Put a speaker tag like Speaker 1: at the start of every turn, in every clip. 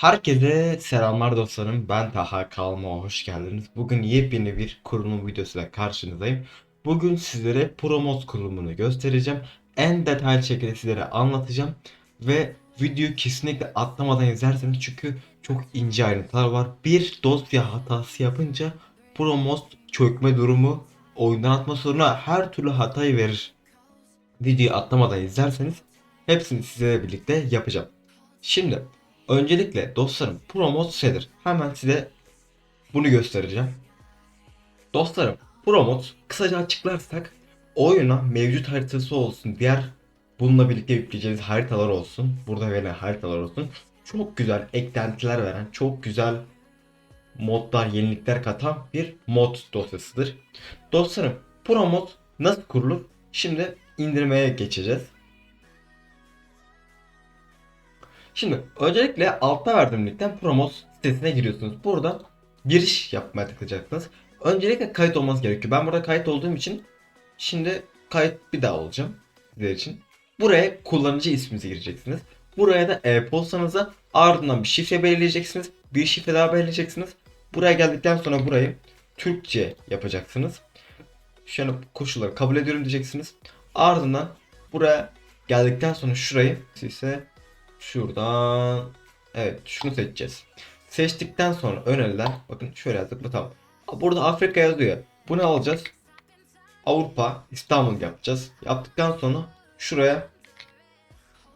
Speaker 1: Herkese selamlar dostlarım. Ben Taha Kalma. Hoş geldiniz. Bugün yepyeni bir kurulum videosuyla karşınızdayım. Bugün sizlere Promos kurulumunu göstereceğim. En detaylı şekilde sizlere anlatacağım. Ve videoyu kesinlikle atlamadan izlerseniz çünkü çok ince ayrıntılar var. Bir dosya hatası yapınca Promos çökme durumu, oyundan atma sorunu her türlü hatayı verir. Videoyu atlamadan izlerseniz hepsini sizlerle birlikte yapacağım. Şimdi Öncelikle dostlarım Promot nedir? Hemen size bunu göstereceğim. Dostlarım Promot kısaca açıklarsak oyuna mevcut haritası olsun diğer bununla birlikte yükleyeceğiniz haritalar olsun. Burada verilen haritalar olsun. Çok güzel eklentiler veren çok güzel modlar yenilikler katan bir mod dosyasıdır. Dostlarım Promot nasıl kurulur? Şimdi indirmeye geçeceğiz. Şimdi öncelikle altta verdiğim linkten Promos sitesine giriyorsunuz. Buradan giriş yapmaya tıklayacaksınız. Öncelikle kayıt olmanız gerekiyor. Ben burada kayıt olduğum için şimdi kayıt bir daha olacağım sizler için. Buraya kullanıcı isminizi gireceksiniz. Buraya da e-postanızı ardından bir şifre belirleyeceksiniz. Bir şifre daha belirleyeceksiniz. Buraya geldikten sonra burayı Türkçe yapacaksınız. An koşulları kabul ediyorum diyeceksiniz. Ardından buraya geldikten sonra şurayı size Şuradan evet şunu seçeceğiz. Seçtikten sonra önerilen bakın şöyle yazdık bu tamam. Burada Afrika yazıyor. Bunu alacağız. Avrupa İstanbul yapacağız. Yaptıktan sonra şuraya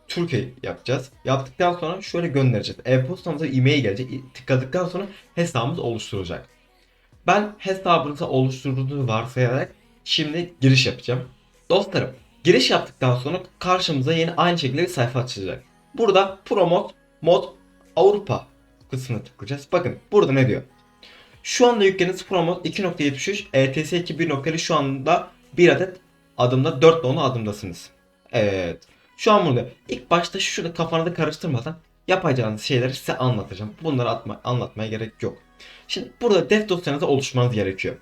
Speaker 1: Türkiye yapacağız. Yaptıktan sonra şöyle göndereceğiz. E-postamıza e-mail gelecek. Tıkladıktan sonra hesabımız oluşturulacak. Ben hesabınızı oluşturduğunu varsayarak şimdi giriş yapacağım. Dostlarım giriş yaptıktan sonra karşımıza yeni aynı şekilde bir sayfa açılacak. Burada Promote Mod Avrupa kısmına tıklayacağız. Bakın burada ne diyor? Şu anda yüklediğiniz Promote 2.73 ETS 2 1.50 şu anda bir adet adımda 4 nolu adımdasınız. Evet. Şu an burada ilk başta şurada kafanızı karıştırmadan yapacağınız şeyleri size anlatacağım. Bunları atma, anlatmaya gerek yok. Şimdi burada def dosyanızı oluşturmanız gerekiyor.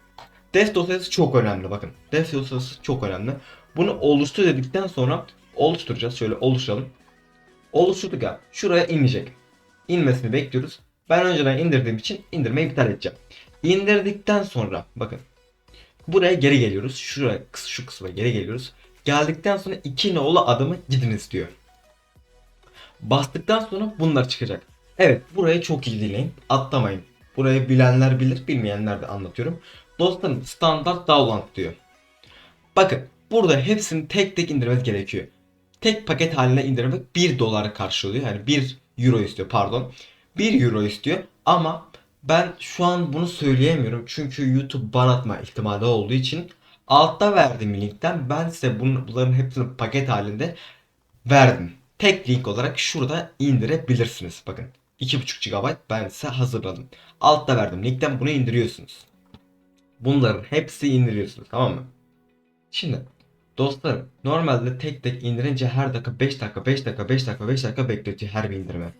Speaker 1: Def dosyası çok önemli bakın. Def dosyası çok önemli. Bunu oluştur dedikten sonra oluşturacağız. Şöyle oluşturalım oluşturduk ya. Şuraya inecek. İnmesini bekliyoruz. Ben önceden indirdiğim için indirmeyi iptal edeceğim. İndirdikten sonra bakın. Buraya geri geliyoruz. Şuraya şu kısma geri geliyoruz. Geldikten sonra iki nolu adımı gidiniz diyor. Bastıktan sonra bunlar çıkacak. Evet burayı çok iyi dinleyin. Atlamayın. Burayı bilenler bilir bilmeyenler de anlatıyorum. Dostlarım standart download diyor. Bakın burada hepsini tek tek indirmeniz gerekiyor tek paket haline indirmek 1 dolara karşılıyor. Yani 1 euro istiyor pardon. 1 euro istiyor ama ben şu an bunu söyleyemiyorum. Çünkü YouTube ban atma ihtimali olduğu için altta verdiğim linkten ben size bunların hepsini paket halinde verdim. Tek link olarak şurada indirebilirsiniz. Bakın 2.5 GB ben size hazırladım. Altta verdim linkten bunu indiriyorsunuz. Bunların hepsi indiriyorsunuz tamam mı? Şimdi Dostlarım normalde tek tek indirince her dakika 5 dakika 5 dakika 5 dakika 5 dakika bekletiyor her bir indirme.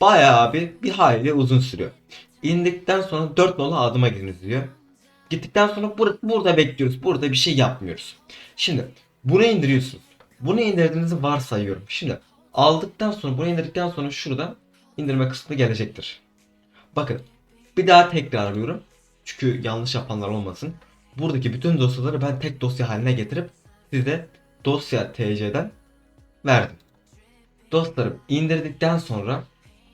Speaker 1: Bayağı bir bir hayli uzun sürüyor. İndikten sonra 4 nolu adıma giriniz diyor. Gittikten sonra bur burada bekliyoruz. Burada bir şey yapmıyoruz. Şimdi bunu indiriyorsunuz. Bunu indirdiğinizi varsayıyorum. Şimdi aldıktan sonra bunu indirdikten sonra şurada indirme kısmı gelecektir. Bakın bir daha tekrarlıyorum. Çünkü yanlış yapanlar olmasın buradaki bütün dosyaları ben tek dosya haline getirip size dosya TC'den verdim. Dostlarım indirdikten sonra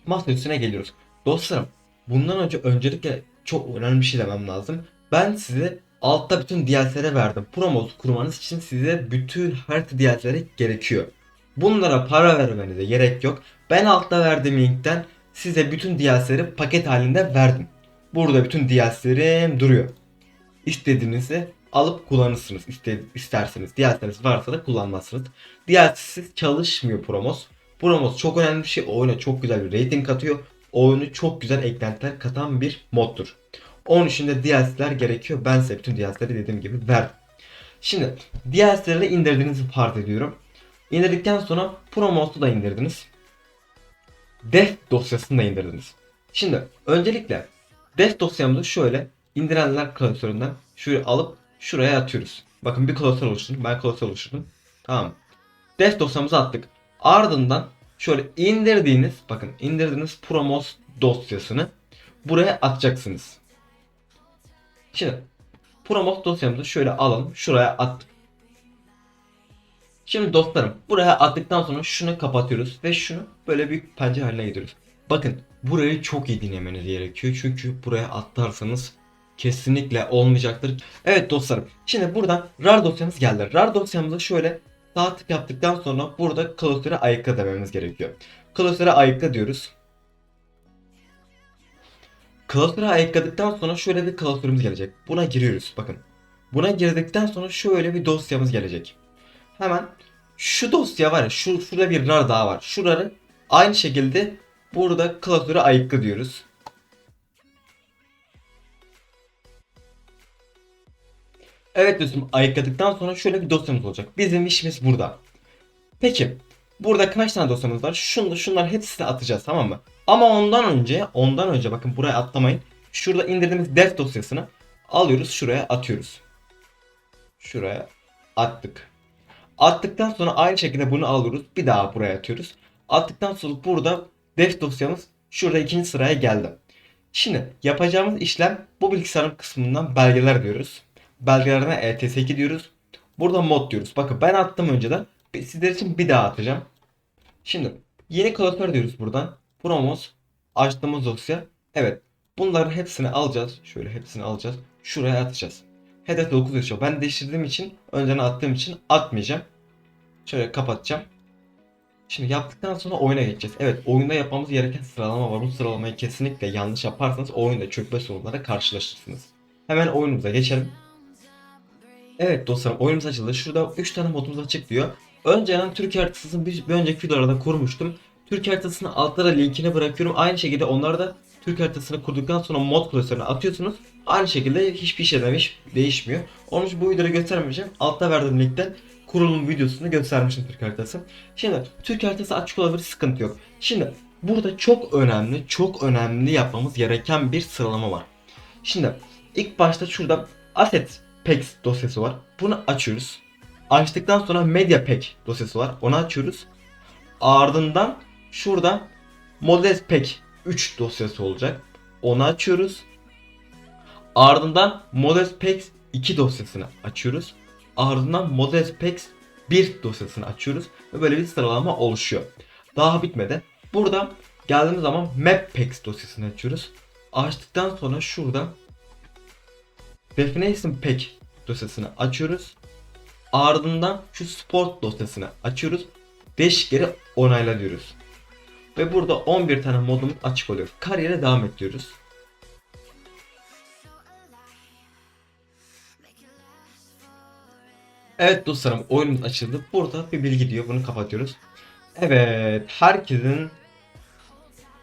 Speaker 1: masa üstüne geliyoruz. Dostlarım bundan önce öncelikle çok önemli bir şey demem lazım. Ben size altta bütün DLC'leri verdim. Promos kurmanız için size bütün harita DLC'leri gerekiyor. Bunlara para vermenize gerek yok. Ben altta verdiğim linkten size bütün DLC'leri paket halinde verdim. Burada bütün DLC'lerim duruyor istediğinizi alıp kullanırsınız iste, isterseniz. DLC'niz varsa da kullanmazsınız. DLC'siz çalışmıyor Promos. Promos çok önemli bir şey. Oyuna çok güzel bir rating katıyor. Oyunu çok güzel eklentiler katan bir moddur. Onun için de DLC'ler gerekiyor. Ben size bütün DLC'leri dediğim gibi verdim. Şimdi DLC'leri indirdiğinizi fark ediyorum. İndirdikten sonra Promos'u da indirdiniz. Def dosyasını da indirdiniz. Şimdi öncelikle Def dosyamızı şöyle indirenler klasöründen şuraya alıp şuraya atıyoruz. Bakın bir klasör oluşturdum. Ben klasör oluşturdum. Tamam. Def dosyamızı attık. Ardından şöyle indirdiğiniz bakın indirdiğiniz Promos dosyasını buraya atacaksınız. Şimdi Promos dosyamızı şöyle alalım. Şuraya attık. Şimdi dostlarım buraya attıktan sonra şunu kapatıyoruz ve şunu böyle büyük pencere haline getiriyoruz. Bakın burayı çok iyi dinlemeniz gerekiyor çünkü buraya atlarsanız kesinlikle olmayacaktır. Evet dostlarım şimdi buradan RAR dosyamız geldi. RAR dosyamızı şöyle sağ tık yaptıktan sonra burada klasöre ayıkla dememiz gerekiyor. Klasöre ayıkla diyoruz. Klasöre ayıkladıktan sonra şöyle bir klasörümüz gelecek. Buna giriyoruz bakın. Buna girdikten sonra şöyle bir dosyamız gelecek. Hemen şu dosya var ya şu şurada bir rar daha var. Şurarı aynı şekilde burada klasöre ayıkla diyoruz. Evet dostum ayıkladıktan sonra şöyle bir dosyamız olacak. Bizim işimiz burada. Peki burada kaç tane dosyamız var? Şunu, şunlar hepsini atacağız tamam mı? Ama ondan önce ondan önce bakın buraya atlamayın. Şurada indirdiğimiz def dosyasını alıyoruz şuraya atıyoruz. Şuraya attık. Attıktan sonra aynı şekilde bunu alıyoruz. Bir daha buraya atıyoruz. Attıktan sonra burada def dosyamız şurada ikinci sıraya geldi. Şimdi yapacağımız işlem bu bilgisayarın kısmından belgeler diyoruz. Belgelerine ETS2 diyoruz. Burada mod diyoruz. Bakın ben attım önceden. Sizler için bir daha atacağım. Şimdi yeni klasör diyoruz buradan. Promos açtığımız dosya. Evet. Bunların hepsini alacağız. Şöyle hepsini alacağız. Şuraya atacağız. Hedef 9 yaşıyor. Ben değiştirdiğim için önceden attığım için atmayacağım. Şöyle kapatacağım. Şimdi yaptıktan sonra oyuna geçeceğiz. Evet oyunda yapmamız gereken sıralama var. Bu sıralamayı kesinlikle yanlış yaparsanız oyunda çökme sorunları karşılaşırsınız. Hemen oyunumuza geçelim. Evet dostlarım oyunumuz açıldı. Şurada 3 tane modumuz açık diyor. Önceden Türkiye haritasını bir, bir önceki videolarda kurmuştum. Türkiye haritasını altlara linkini bırakıyorum. Aynı şekilde onlar da Türk haritasını kurduktan sonra mod klasörüne atıyorsunuz. Aynı şekilde hiçbir şey demiş değişmiyor. Onun için bu videoyu göstermeyeceğim. Altta verdiğim linkten kurulum videosunu göstermişim Türk haritası. Şimdi Türk haritası açık olabilir sıkıntı yok. Şimdi burada çok önemli, çok önemli yapmamız gereken bir sıralama var. Şimdi ilk başta şurada Asset Packs dosyası var. Bunu açıyoruz. Açtıktan sonra Media Pack dosyası var. Onu açıyoruz. Ardından şurada Models Pack 3 dosyası olacak. Onu açıyoruz. Ardından Models Packs 2 dosyasını açıyoruz. Ardından Models Packs 1 dosyasını açıyoruz. Ve böyle bir sıralama oluşuyor. Daha bitmedi. Burada geldiğimiz zaman Map Packs dosyasını açıyoruz. Açtıktan sonra şurada Definition Pack dosyasını açıyoruz. Ardından şu Sport dosyasını açıyoruz. 5 kere onayla diyoruz. Ve burada 11 tane modumuz açık oluyor. Kariyere devam et diyoruz. Evet dostlarım oyunumuz açıldı. Burada bir bilgi diyor. Bunu kapatıyoruz. Evet herkesin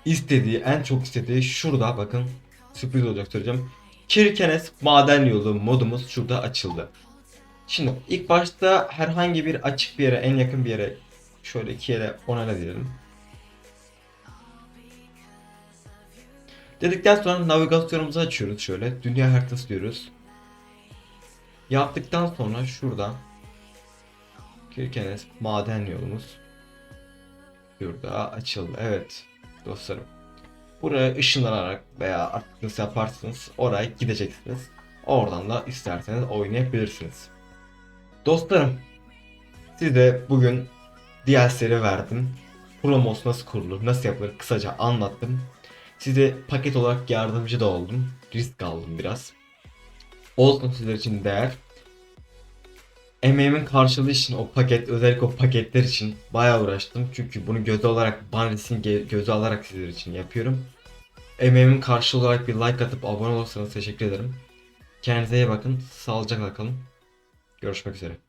Speaker 1: istediği en çok istediği şurada bakın sürpriz olacak söyleyeceğim. Kirkenes maden yolu modumuz şurada açıldı. Şimdi ilk başta herhangi bir açık bir yere en yakın bir yere şöyle iki yere onayla diyelim. Dedikten sonra navigasyonumuzu açıyoruz şöyle. Dünya haritası diyoruz. Yaptıktan sonra şurada Kirkenes maden yolumuz şurada açıldı. Evet dostlarım. Buraya ışınlanarak veya artık nasıl yaparsınız oraya gideceksiniz. Oradan da isterseniz oynayabilirsiniz. Dostlarım size bugün DLC'leri verdim. Promos nasıl kurulur, nasıl yapılır kısaca anlattım. Size paket olarak yardımcı da oldum. Risk aldım biraz. Olsun sizler için değer. Emeğimin karşılığı için o paket, özellikle o paketler için bayağı uğraştım. Çünkü bunu göze olarak, banesini göze alarak sizler için yapıyorum. Emeğimin karşılığı olarak bir like atıp abone olursanız teşekkür ederim. Kendinize iyi bakın. Sağlıcakla kalın. Görüşmek üzere.